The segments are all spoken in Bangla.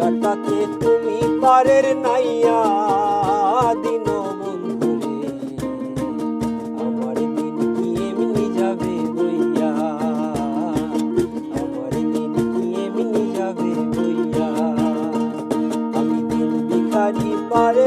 গাটাতে তুমি পারের নাইয়া দিন বন্ধুরে। আমার দিন কি এমনি যাবে বইয়া? আমার দিন কি এমনি যাবে বইয়া? আমি দিন বিকারি পারের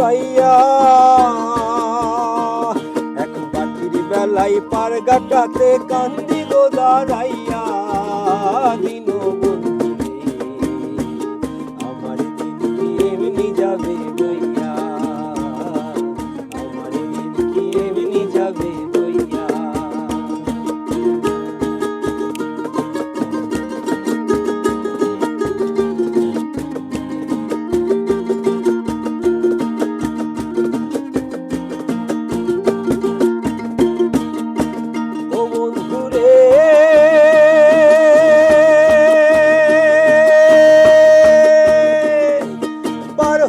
ভাইয়া। এখন পাখির বেলায় পার গাটাতে কান্দি গো দাঁড়াইয়া। দিন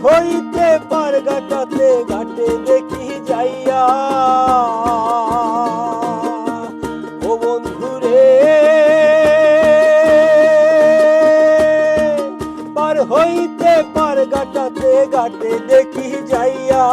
হইতে পার গাটাতে ঘাটে দেখি যাইয়া। ও বন্ধুরে, পার হইতে পার গাটাতে ঘাটে দেখি যাইয়া।